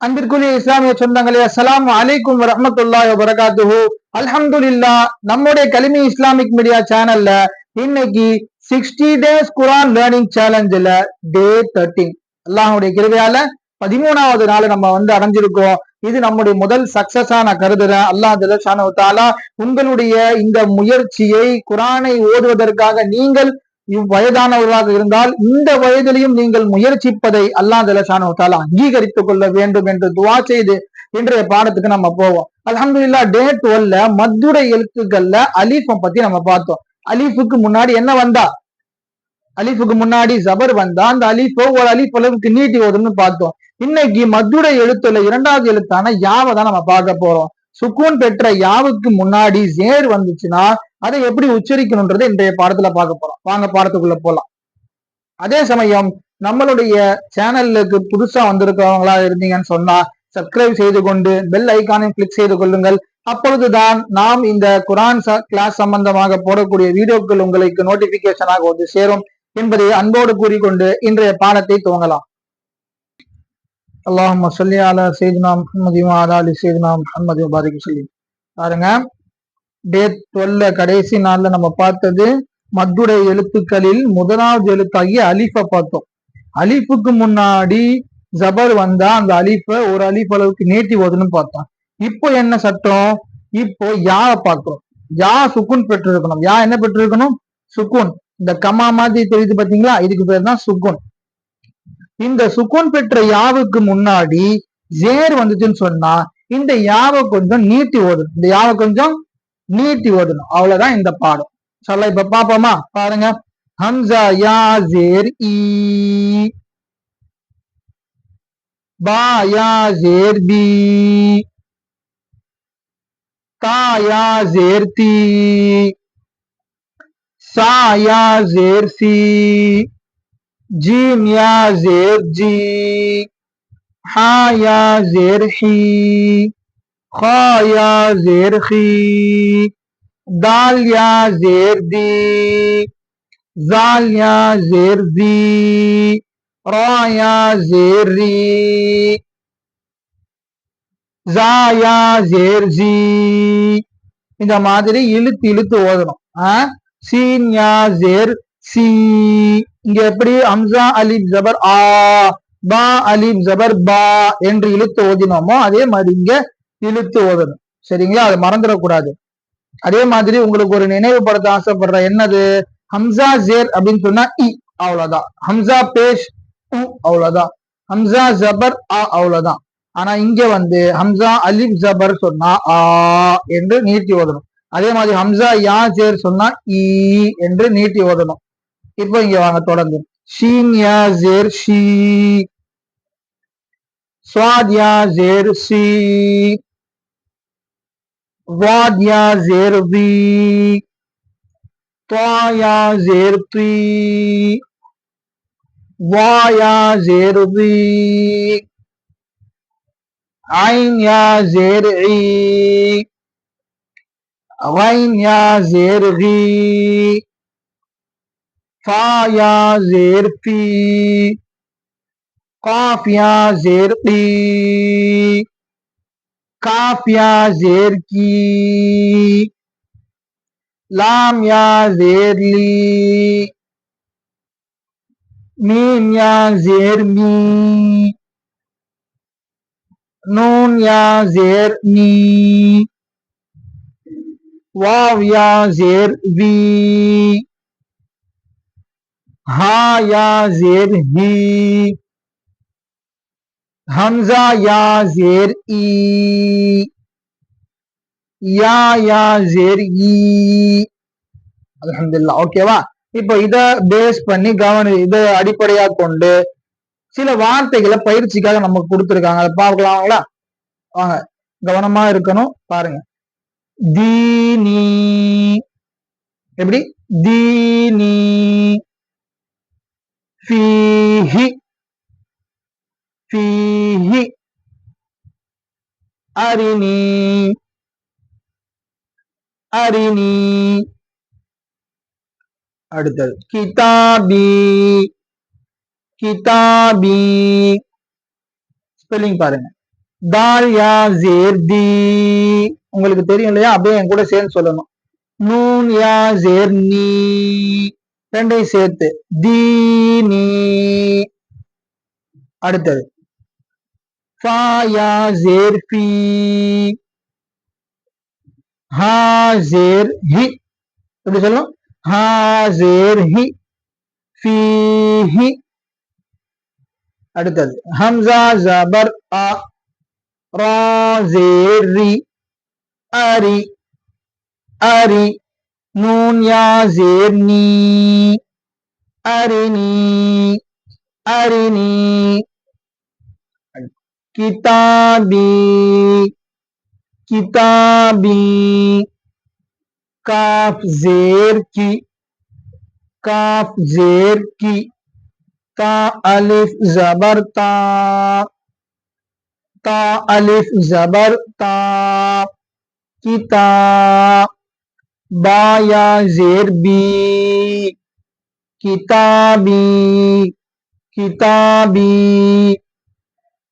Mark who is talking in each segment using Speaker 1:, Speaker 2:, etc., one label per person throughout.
Speaker 1: அன்பிற்குரிய இஸ்லாமிய சொந்தங்களே அஸ்லாம் அலைக்கும் வரமத்துல்லாஹி வரகாத்துஹு அல்ஹம்துலில்லா நம்முடைய கலிமி இஸ்லாமிக் மீடியா சேனல்ல இன்னைக்கு சிக்ஸ்டி டேஸ் குரான் லேர்னிங் சேலஞ்சில் டே தேர்ட்டீன் அல்லாஹுடைய கிருவையால பதிமூணாவது நாள் நம்ம வந்து அடைஞ்சிருக்கோம் இது நம்முடைய முதல் சக்சஸா நான் கருதுறேன் அல்லாஹ் ஜலஷானு உங்களுடைய இந்த முயற்சியை குரானை ஓதுவதற்காக நீங்கள் இவ்வயதானவர்களாக இருந்தால் இந்த வயதிலையும் நீங்கள் முயற்சிப்பதை அல்லா ஜலசானவத்தால அங்கீகரித்துக் கொள்ள வேண்டும் என்று துவா செய்து இன்றைய பாடத்துக்கு நம்ம போவோம். இல்லா டே டுவெல்ல மதுரை எழுத்துக்கள்ல அலீஃபை பத்தி நம்ம பார்த்தோம். அலீஃபுக்கு முன்னாடி என்ன வந்தா? அலீஃபுக்கு முன்னாடி ஜபர் வந்தா அந்த அலீஃபோ ஒரு அலீஃப் அளவுக்கு நீட்டி வரும்னு பார்த்தோம். இன்னைக்கு மதுரை எழுத்துல இரண்டாவது எழுத்தான யாவை தான் நம்ம பார்க்க போறோம். சுக்கூன் பெற்ற யாவுக்கு முன்னாடி ஜேர் வந்துச்சுன்னா அதை எப்படி உச்சரிக்கணும்ன்றதை இன்றைய பாடத்துல பார்க்க போறோம். வாங்க பாடத்துக்குள்ள போலாம். அதே சமயம் நம்மளுடைய சேனலுக்கு புதுசா வந்திருக்கிறவங்களா இருந்தீங்கன்னு சொன்னா சப்ஸ்கிரைப் செய்து கொண்டு பெல் ஐக்கானை கிளிக் செய்து கொள்ளுங்கள். அப்பொழுதுதான் நாம் இந்த குரான் கிளாஸ் சம்பந்தமாக போடக்கூடிய வீடியோக்கள் உங்களுக்கு நோட்டிபிகேஷனாக வந்து சேரும் என்பதை அன்போடு கூறிக்கொண்டு இன்றைய பாடத்தை துவங்கலாம். அல்லாஹ் சொல்லியால அலா செய்தினா முகமது அலி செய்தினா முகமது பாரிக்கு சொல்லி பாருங்க. டே டுவெல்ல கடைசி நாள்ல நம்ம பார்த்தது மத்துடைய எழுத்துக்களில் முதலாவது எழுத்தாகிய அலிஃப பார்த்தோம். அலிஃபுக்கு முன்னாடி ஜபர் வந்தா அந்த அலீஃபை ஒரு அலிஃப் அளவுக்கு நீட்டி ஓதுன்னு பார்த்தோம் இப்போ என்ன சட்டம்? இப்போ யாவை பார்க்கிறோம். யா சுக்குன் பெற்றிருக்கணும். யா என்ன பெற்றிருக்கணும்? சுக்குன். இந்த கமா மாதிரி தெரியுது பாத்தீங்களா இதுக்கு பேர் தான் சுக்குன். இந்த சுக்குன் பெற்ற யாவுக்கு முன்னாடி ஜேர் வந்துச்சுன்னு சொன்னா இந்த யாவை கொஞ்சம் நீட்டி ஓடணும் இந்த யாவை கொஞ்சம் நீட்டி ஓதணும். அவ்வளவுதான் இந்த பாடம். சொல்ல இப்ப பாப்போமா பாருங்க ஹம்சா யா ஜேர் ஈ பா யா ஜேர் பி தா யா ஜேர் தி சா யா ஜேர் C جيم يا زير جي حا يا زير حي خا يا زير خي Dalya Zerdi. Zalya Zerdi. Raya Zerri Zaya Zerzi இந்த மாதிரி இழுத்து இழுத்து ஓதணும். சீன்யா ஜேர் சி இங்க எப்படி? அம்சா அலிப் ஜபர் ஆ. பா அலிப் ஜபர் பா என்று இழுத்து ஓதினோமோ அதே மாதிரி இங்க இழுத்து ஓதணும். சரிங்களா? அது மறந்துடக்கூடாது. அதே மாதிரி உங்களுக்கு ஒரு நினைவுபடுத்த ஆசைப்படுற என்னது? ஹம்சா ஜேர் அப்படின்னு சொன்னா இ அவ்வளவுதான். ஹம்சா பேஷ் உ அவ்வளவுதான். ஹம்சா ஜபர் ஆ அவ்வளவுதான். ஆனா இங்க வந்து ஹம்சா அலிப் ஜபர் சொன்னா ஆ என்று நீட்டி ஓதணும். அதே மாதிரி ஹம்சா யா ஜேர் சொன்னா இ என்று நீட்டி ஓதணும். இப்போ இங்க வாங்க தொடர்ந்து ஷீன் யா ஜேர் ஷீ. ஸ்வாத் யா ஜேர் ஷீ. ضاد يا زير ضي طا يا زير طي ضا يا زير ضي عين يا زير عي غين يا زير غي فا يا زير في قاف يا زير قي کاف یا زیر کی، لام یا زیر لی، میم یا زیر می، نون یا زیر نی، واو یا زیر وی، ہا یا زیر ہی۔ ஹம்சா யா ஜேர் ই யா யா ஜேர் ஈ. அலமதுல்லா ஓகேவா? இப்போ இத பேஸ் பண்ணி கவன இத அடிப்படையா கொண்டு சில வார்த்தைகளை பயிற்சிக்காக நமக்கு கொடுத்துருக்காங்க. அதை பார்க்கலாங்களா வாங்க கவனமா இருக்கணும் பாருங்க. தீனி. எப்படி? தீனி. ஃபீஹி. ஃபீஹி அரிணி அரிணி அடுத்தது கிதாபி கிதாபி ஸ்பெல்லிங் பாருங்க தால் யா ஜேர்தி உங்களுக்கு தெரியும் இல்லையா? அப்படியே என் கூட சேர்ந்து சொல்லணும். நூன் யா ஜேர்னி ரெண்டையும் சேர்த்து தீ நீ அடுத்தது ஃபா யா ஜேர் ஃபி ஹா ஜேர் ஹி எப்படி சொல்லணும் ஹா ஜேர் ஹி ஃபீஹி அடுத்தது ஹம்சா ஜபர் அ ரா ஜேர் ரி அரி அரி நூன் யா ஜேர் நீ அரினி அரினி কিতাবি কিতাবি কাফ জের কি কাফ জের কি, তা আলিফ জবর তা তা আলিফ জবর তা কিতা বা ইয়া জের বি, কিতাবি কিতাবি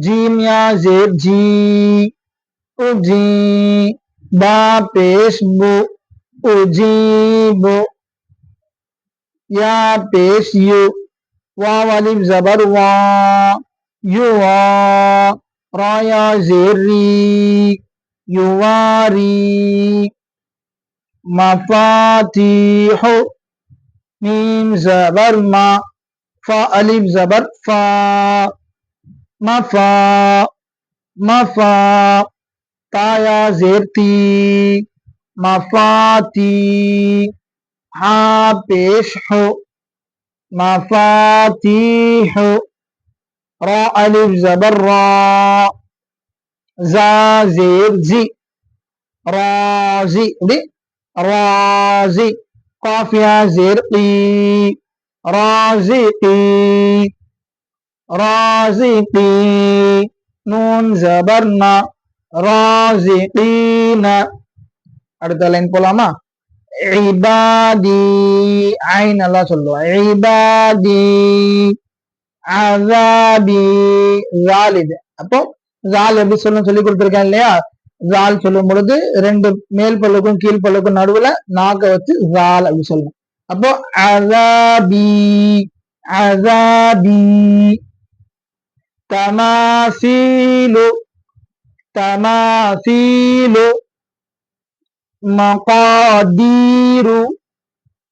Speaker 1: جیم یا زیب جی او جی با پیش بو او جی بو۔ یا پیش یو وا والیم زبر وا یو وا را یا زیر ری یو وا ری مفاتیح، میم زبر ما، فا علیم زبر فا۔ مفا مفا تايا زيرتي مفاتي ها بيشح مفاتيح را ألف زبر را زا زير زي رازي دي رازي قافيا زرقي رازقي ராசிபி நூன் ஜபர்னா ராசிபீன அடுத்த லைன் போலாமா? இபாதி. ஐ நல்லா சொல்லுவோம் இபாதி. அதாபி ஜாலிது அப்போ ஜால் எப்படி சொல்லணும் சொல்லி கொடுத்துருக்கேன் இல்லையா? ஜால் சொல்லும் பொழுது ரெண்டு மேல் பல்லுக்கும் கீழ் பல்லுக்கும் நடுவுல நாக்க வச்சு ஜால் அப்படி சொல்லணும் அப்போ அதாபி அசாபி. تماثيل تماثيل مقادير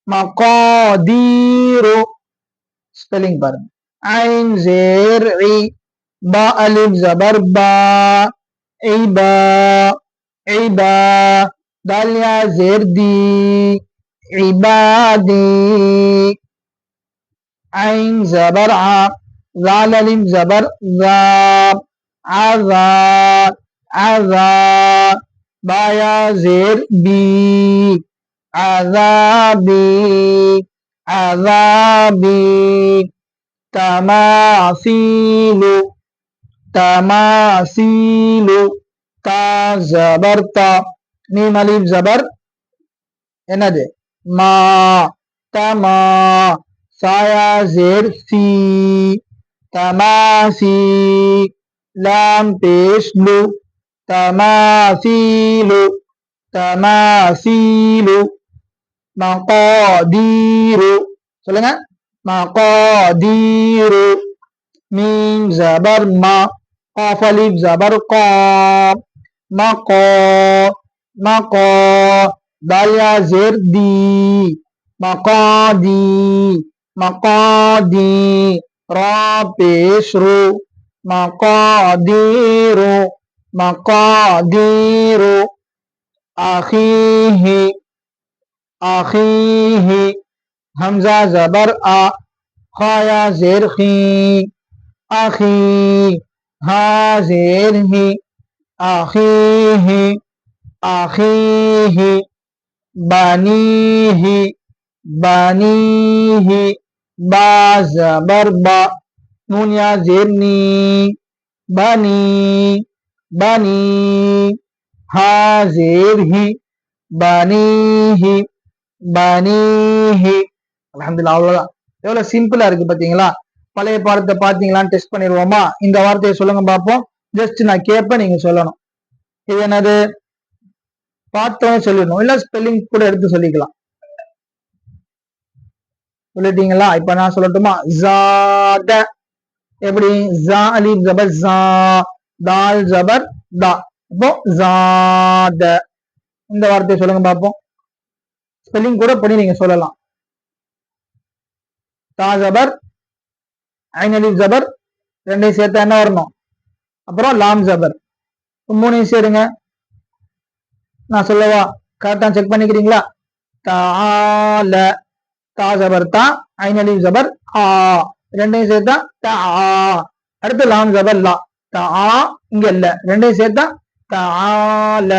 Speaker 1: مقادير spelling برن عين زير عي باء الف زبر با عبا عبا دال يا زير دي عبادي عين زبر ع জাল আলিম জাবার জা আজা আজা বায়া জের বি, আজাবি আজাবি, তামাসিলু তামাসিলু, তা জবর তা, মিম আলিম জবর, এনাদে, মা, তামা সায়া জের সি tamasi lam peslu tamasilu tamasilu. Maqadiru. சொல்லுங்க maqadiru. Mim zabar ma. Qaf alif zabar qa maqa maqa dal ya zir di. Maqadi maqadi. رو مقادیرو مقادیر آخی آخی ہی حمزہ زبر آ خایا زیر خی خا زیر ہی آخی ہی آخی ہی بانی ہی بانی ہی பா நூன் யா ஜேர் நீ பனி பனி ஹா ஜேர் ஹி பனீஹி பனீஹி அல்ஹம்துலில்லாஹ் அவ்வளவுதான். எவ்வளவு சிம்பிளா இருக்கு பாத்தீங்களா? பழைய பாடத்தை பாத்தீங்களான்னு டெஸ்ட் பண்ணிடுவோமா? இந்த வார்த்தையை சொல்லுங்க பார்ப்போம் ஜஸ்ட் நான் கேட்பேன் நீங்க சொல்லணும். இது என்னது? பார்த்தோம் சொல்லிடணும். இல்ல ஸ்பெல்லிங் கூட எடுத்து சொல்லிக்கலாம். சொல்லிட்டீங்களா? இப்ப நான் சொல்லட்டுமா? ஜாத எப்படி? ஜா அலி ஜபர் ஜா. தால் ஜபர் தா. இப்போ ஜாத இந்த வார்த்தையை சொல்லுங்க பார்ப்போம். ஸ்பெல்லிங் கூட பண்ணி நீங்க சொல்லலாம். தா ஜபர் ஐன் அலி ஜபர். ரெண்டையும் சேர்த்தா என்ன வரணும்? அப்புறம் லாம் ஜபர். மூணையும் சேருங்க. நான் சொல்லவா? கரெக்டா செக் பண்ணிக்கிறீங்களா? தால தா ஜபர் தா ஐன் அலி ஜபர் ஆ. ரெண்டையும் சேர்த்தா தா அடுத்து லாம் ஜபர் லா. தா இங்க இல்ல ரெண்டையும் சேர்த்தா தால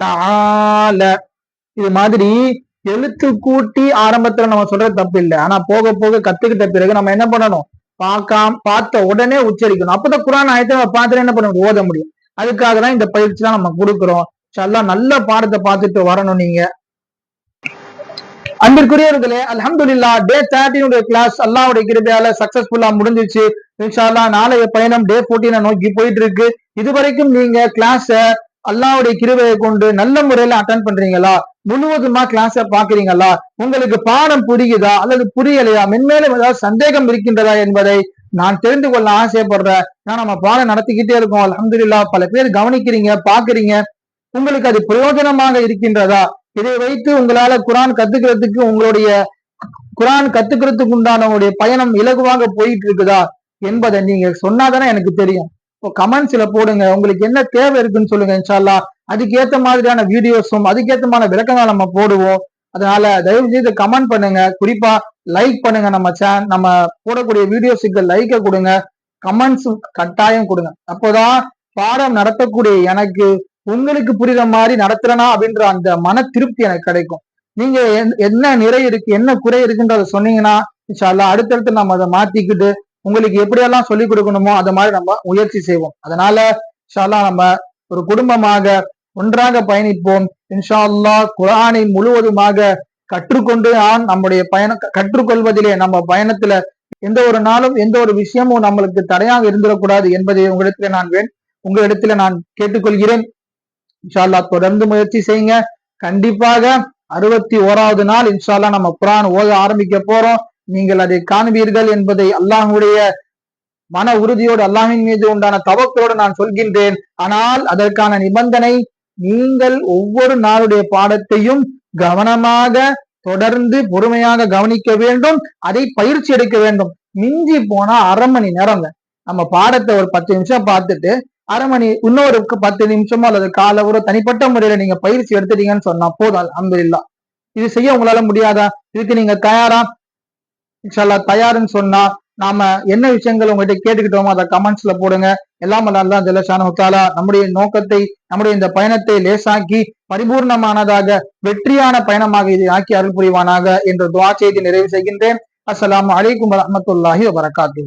Speaker 1: தால இது மாதிரி எழுத்து கூட்டி ஆரம்பத்துல நம்ம சொல்றது தப்பு இல்லை. ஆனா போக போக கத்துக்கிட்ட பிறகு நம்ம என்ன பண்ணணும்? பார்க்காம பார்த்த உடனே உச்சரிக்கணும். அப்பதான் குரான் ஆயத்தை நம்ம பார்த்துட்டு என்ன பண்ண ஓத முடியும். அதுக்காக தான் இந்த பயிற்சி தான் நம்ம கொடுக்குறோம். நல்ல பாடத்தை பார்த்துட்டு வரணும் நீங்க. அன்பிற்குரியவர்களே அலமதுல்லா டே தேர்ட்டினுடைய கிளாஸ் அல்லாவுடைய கிருபையால சக்சஸ்ஃபுல்லா முடிஞ்சிச்சு. இன்ஷால்லா நாளைய பயணம் டே போர்டீனை நோக்கி போயிட்டு இருக்கு இதுவரைக்கும் நீங்க கிளாஸ அல்லாவுடைய கிருபையை கொண்டு நல்ல முறையில அட்டன் பண்றீங்களா? முழுவதுமா கிளாஸ பாக்குறீங்களா உங்களுக்கு பாடம் புரியுதா? அல்லது புரியலையா? மென்மேலும் ஏதாவது சந்தேகம் இருக்கின்றதா என்பதை நான் தெரிந்து கொள்ள ஆசைப்படுறேன். நான் நம்ம பாடம் நடத்திக்கிட்டே இருக்கோம். அலமதுல்லா பல பேர் கவனிக்கிறீங்க பாக்குறீங்க உங்களுக்கு அது பிரயோஜனமாக இருக்கின்றதா? இதை வைத்து உங்களால குரான் கத்துக்கிறதுக்கு உங்களுடைய குரான் கத்துக்கிறதுக்கு உண்டான உங்களுடைய பயணம் இலகுவாக போயிட்டு இருக்குதா என்பதை நீங்க சொன்னாதானே எனக்கு தெரியும். இப்போ கமெண்ட்ஸ்ல போடுங்க. உங்களுக்கு என்ன தேவை இருக்குன்னு சொல்லுங்க இன்ஷால்லா அதுக்கேற்ற மாதிரியான வீடியோஸும் அதுக்கேத்தமான விளக்கங்கள் நம்ம போடுவோம். அதனால தயவு செய்து கமெண்ட் பண்ணுங்க. குறிப்பா லைக் பண்ணுங்க நம்ம சேன் நம்ம போடக்கூடிய வீடியோஸுக்கு லைக்கை கொடுங்க. கமெண்ட்ஸ் கட்டாயம் கொடுங்க. அப்போதான் பாடம் நடத்தக்கூடிய எனக்கு உங்களுக்கு புரியுற மாதிரி நடத்துறனா அப்படின்ற அந்த மன திருப்தி எனக்கு கிடைக்கும். நீங்க என்- என்ன நிறை இருக்கு என்ன குறை இருக்குன்றத சொன்னீங்கன்னா இன்ஷால்லா அடுத்தடுத்து நம்ம அதை மாத்திக்கிட்டு உங்களுக்கு எப்படியெல்லாம் சொல்லி கொடுக்கணுமோ அதை மாதிரி நம்ம முயற்சி செய்வோம். அதனால இன்ஷால்லா நம்ம ஒரு குடும்பமாக ஒன்றாக பயணிப்போம். இன்ஷா அல்லாஹ் குரானை முழுவதுமாக கற்றுக்கொண்டு நான் நம்முடைய பயணம் கற்றுக்கொள்வதிலே நம்ம பயணத்துல எந்த ஒரு நாளும் எந்த ஒரு விஷயமும் நம்மளுக்கு தடையாக இருந்துடக்கூடாது என்பதை உங்களிடத்துல நான் வேண் உங்களிடத்துல நான் கேட்டுக்கொள்கிறேன். இன்ஷால்லா தொடர்ந்து முயற்சி செய்யுங்க. கண்டிப்பாக அறுபத்தி ஓராவது நாள் இன்ஷால்லா நம்ம குரான் ஓத ஆரம்பிக்க போறோம். நீங்கள் அதை காண்பீர்கள் என்பதை அல்லாஹுடைய மன உறுதியோடு அல்லாஹின் மீது உண்டான தவக்கோடு நான் சொல்கின்றேன். ஆனால் அதற்கான நிபந்தனை நீங்கள் ஒவ்வொரு நாளுடைய பாடத்தையும் கவனமாக தொடர்ந்து பொறுமையாக கவனிக்க வேண்டும். அதை பயிற்சி எடுக்க வேண்டும். மிஞ்சி போனா அரை மணி நேரங்க. நம்ம பாடத்தை ஒரு பத்து நிமிஷம் பார்த்துட்டு அரை மணி இன்னொரு பத்து நிமிஷமோ அல்லது கால ஒரு தனிப்பட்ட முறையில நீங்க பயிற்சி எடுத்துட்டீங்கன்னு சொன்னா போதும் இல்லா இது செய்ய உங்களால முடியாதா? இதுக்கு நீங்க தயாரா? இன்ஷால்லா தயாருன்னு சொன்னா நாம என்ன விஷயங்கள் உங்ககிட்ட கேட்டுக்கிட்டோமோ அதை கமெண்ட்ஸ்ல போடுங்க. எல்லாம் அல்லா ஜல்லஷானு உத்தாலா நம்முடைய நோக்கத்தை நம்முடைய இந்த பயணத்தை லேசாக்கி பரிபூர்ணமானதாக வெற்றியான பயணமாக இதை ஆக்கி அருள் புரிவானாக என்று துவா செய்தி நிறைவு செய்கின்றேன். அஸ்லாம் அலைக்கும் வரமத்துல்லாஹி வரகாத்து